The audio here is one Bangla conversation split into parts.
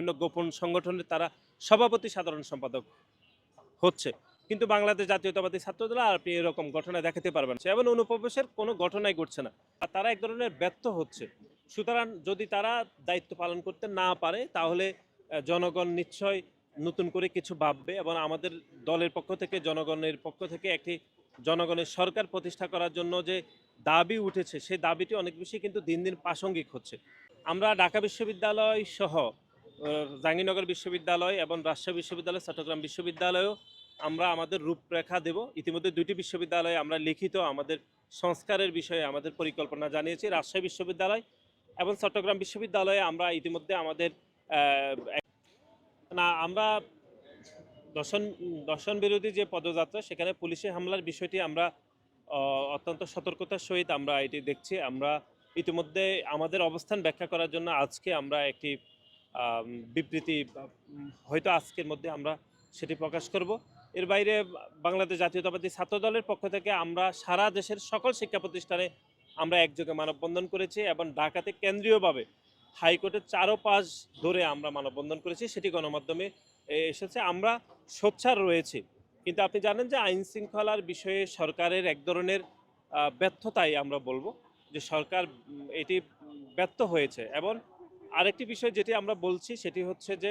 বিভিন্ন গোপন সংগঠনের তারা সভাপতি সাধারণ সম্পাদক হচ্ছে। কিন্তু বাংলাদেশ জাতীয়তাবাদী ছাত্রদল আর আপনি এরকম ঘটনা দেখাতে পারবেন। এবং অনুপ্রবেশের কোনো ঘটনাই ঘটছে না। আর তারা এক ধরনের ব্যর্থ হচ্ছে। সুতরাং যদি তারা দায়িত্ব পালন করতে না পারে, তাহলে জনগণ নিশ্চয় নতুন করে কিছু ভাববে এবং আমাদের দলের পক্ষ থেকে, জনগণের পক্ষ থেকে একটি জনগণের সরকার প্রতিষ্ঠা করার জন্য যে দাবি উঠেছে, সেই দাবিটি অনেক বেশি কিন্তু দিন দিন প্রাসঙ্গিক হচ্ছে। আমরা ঢাকা বিশ্ববিদ্যালয় সহ জাহাঙ্গীরনগর বিশ্ববিদ্যালয় এবং রাজশাহী বিশ্ববিদ্যালয়, চট্টগ্রাম বিশ্ববিদ্যালয়েও আমরা আমাদের রূপরেখা দেব। ইতিমধ্যে দুটি বিশ্ববিদ্যালয়ে আমরা লিখিত আমাদের সংস্কারের বিষয়ে আমাদের পরিকল্পনা জানিয়েছি, রাজশাহী বিশ্ববিদ্যালয় এবং চট্টগ্রাম বিশ্ববিদ্যালয়ে আমরা ইতিমধ্যে আমাদের না, আমরা দর্শন দর্শন বিরোধী যে পদযাত্রা, সেখানে পুলিশি হামলার বিষয়টি আমরা অত্যন্ত সতর্কতার সহিত আমরা এটি দেখছি। আমরা ইতিমধ্যে আমাদের অবস্থান ব্যাখ্যা করার জন্য আজকে আমরা একটি বিবৃতি হয়তো আজকের মধ্যে আমরা সেটি প্রকাশ করব। এর বাইরে বাংলাদেশ জাতীয়তাবাদী ছাত্র দলের পক্ষ থেকে আমরা সারা দেশের সকল শিক্ষা প্রতিষ্ঠানে আমরা একযোগে মানববন্ধন করেছি এবং ঢাকাতে কেন্দ্রীয়ভাবে হাইকোর্টের চারো পাঁচ ধরে আমরা মানববন্ধন করেছি, সেটি গণমাধ্যমে এসেছে। আমরা সোচ্চার রয়েছি। কিন্তু আপনি জানেন যে আইন শৃঙ্খলার বিষয়ে সরকারের এক ধরনের ব্যর্থতাই আমরা বলব যে সরকার এটি ব্যর্থ হয়েছে। এবং আরেকটি বিষয় যেটি আমরা বলছি, সেটি হচ্ছে যে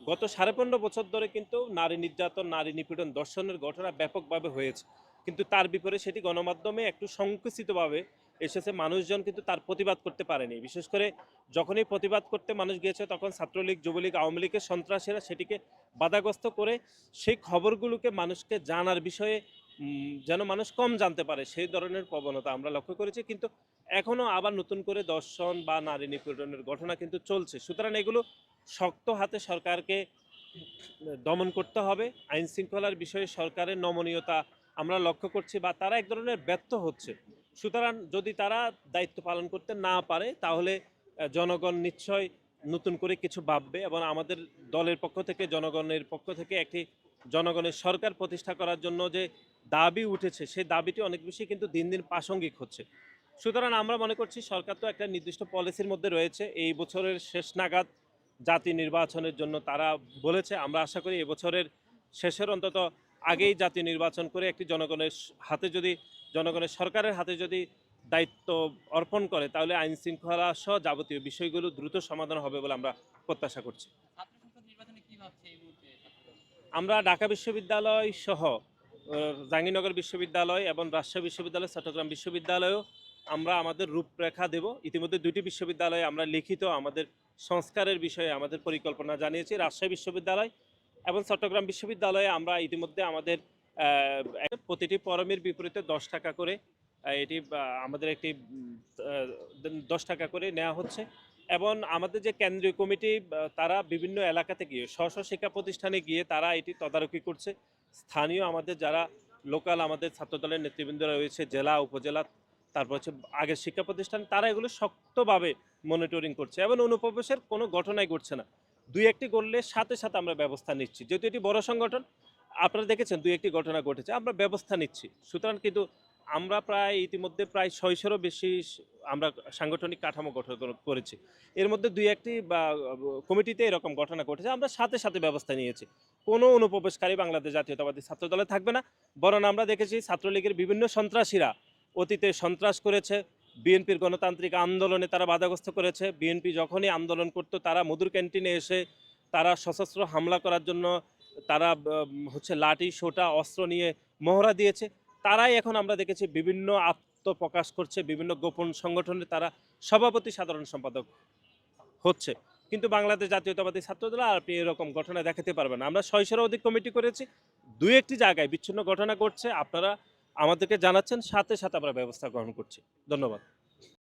গত সাড়ে পনেরো বছর ধরে কিন্তু নারী নির্যাতন, নারী নিপীড়ন দর্শনের ঘটনা ব্যাপকভাবে হয়েছে। কিন্তু তার বিপরীতে সেটি গণমাধ্যমে একটু সংকুচিতভাবে এসেছে, মানুষজন কিন্তু তার প্রতিবাদ করতে পারেনি। বিশেষ করে যখনই প্রতিবাদ করতে মানুষ গিয়েছে, তখন ছাত্রলীগ, যুবলীগ, আওয়ামী লীগের সন্ত্রাসীরা সেটিকে বাধাগ্রস্ত করে সেই খবরগুলোকে মানুষকে জানার বিষয়ে যেন মানুষ কম জানতে পারে সেই ধরনের প্রবণতা আমরা লক্ষ্য করেছি, কিন্তু এখনও আবার নতুন করে দর্শন বা নারী নিপীড়নের ঘটনা কিন্তু চলছে। সুতরাং এগুলো শক্ত হাতে সরকারকে দমন করতে হবে। আইন শৃঙ্খলার বিষয়ে সরকারের নমনীয়তা আমরা লক্ষ্য করছি বা তারা এক ধরনের ব্যর্থ হচ্ছে। সুতরাং যদি তারা দায়িত্ব পালন করতে না পারে, তাহলে জনগণ নিশ্চয় নতুন করে কিছু ভাববে এবং আমাদের দলের পক্ষ থেকে, জনগণের পক্ষ থেকে একটি জনগণের সরকার প্রতিষ্ঠা করার জন্য যে দাবি উঠেছে সেই দাবিটি অনেক বেশি কিন্তু দিন দিন প্রাসঙ্গিক হচ্ছে সুতরাং আমরা মনে করছি সরকার তো একটা নির্দিষ্ট পলিসির মধ্যে রয়েছে এই বছরের শেষ নাগাদ জাতি নির্বাচনের জন্য তারা বলেছে আমরা আশা করি এবছরের শেষের অন্তত আগেই জাতি নির্বাচন করে একটি জনগণের হাতে যদি জনগণের সরকারের হাতে যদি দায়িত্ব অর্পণ করে তাহলে আইন শৃঙ্খলা সহ যাবতীয় বিষয়গুলো দ্রুত সমাধান হবে বলে আমরা প্রত্যাশা করছি? আমরা ঢাকা বিশ্ববিদ্যালয় সহ জাহাঙ্গীরনগর বিশ্ববিদ্যালয় এবং রাজশাহী বিশ্ববিদ্যালয়, চট্টগ্রাম বিশ্ববিদ্যালয়েও আমরা আমাদের রূপরেখা দেব। ইতিমধ্যে দুটি বিশ্ববিদ্যালয়ে আমরা লিখিত আমাদের সংস্কারের বিষয়ে আমাদের পরিকল্পনা জানিয়েছি, রাজশাহী বিশ্ববিদ্যালয় এবং চট্টগ্রাম বিশ্ববিদ্যালয়ে আমরা ইতিমধ্যে আমাদের প্রতিটি পরমের বিপরীতে দশ টাকা করে এটি আমাদের একটি দশ টাকা করে নেওয়া হচ্ছে। এবং আমাদের যে কেন্দ্রীয় কমিটি তারা বিভিন্ন এলাকাতে গিয়ে স্ব স্ব শিক্ষা প্রতিষ্ঠানে গিয়ে তারা এটি তদারকি করছে। স্থানীয় আমাদের যারা লোকাল আমাদের ছাত্রদলের নেতৃবৃন্দ রয়েছে, জেলা, উপজেলা, তারপর হচ্ছে আগের শিক্ষা প্রতিষ্ঠান, তারা এগুলো শক্তভাবে মনিটরিং করছে এবং অনুপ্রবেশের কোনো ঘটনাই ঘটছে না। দুই একটি করলে সাথে সাথে আমরা ব্যবস্থা নিচ্ছি। যেহেতু এটি বড় সংগঠন, আপনারা দেখেছেন দুই একটি ঘটনা ঘটেছে, আমরা ব্যবস্থা নিচ্ছি। সুতরাং কিন্তু আমরা প্রায় ইতিমধ্যে প্রায় ছয়শোরও বেশি আমরা সাংগঠনিক কাঠামো গঠন করেছি। এর মধ্যে দুই একটি বা, কমিটিতে এরকম ঘটনা ঘটেছে। আমরা সাথে সাথে ব্যবস্থা নিয়েছি। কোনো অনুপ্রবেশকারী বাংলাদেশ জাতীয়তাবাদী ছাত্র দলে থাকবে না। বরং আমরা দেখেছি ছাত্রলীগের বিভিন্ন সন্ত্রাসীরা অতীতে সন্ত্রাস করেছে। বিএনপির গণতান্ত্রিক আন্দোলনে তারা বাধাগ্রস্ত করেছে। বিএনপি যখনই আন্দোলন করত, তারা মধুর ক্যান্টিনে এসে তারা সশস্ত্র হামলা করার জন্য তারা হচ্ছে লাঠি, সোটা, অস্ত্র নিয়ে মহড়া দিয়েছে। তারাই এখন আমরা দেখেছি বিভিন্ন আত্মপ্রকাশ করছে, বিভিন্ন গোপন সংগঠনে তারা সভাপতি সাধারণ সম্পাদক হচ্ছে। কিন্তু বাংলাদেশ জাতীয়তাবাদী ছাত্রদল আর আপনি এরকম ঘটনা দেখাতে পারবেন। আমরা ছয়শোর অধিক কমিটি করেছি, দুই একটি জায়গায় বিচ্ছিন্ন ঘটনা ঘটছে। আপনারা আমাদেরকে জানাচ্ছেন, সাথে সাথে আমরা ব্যবস্থা গ্রহণ করছি। ধন্যবাদ।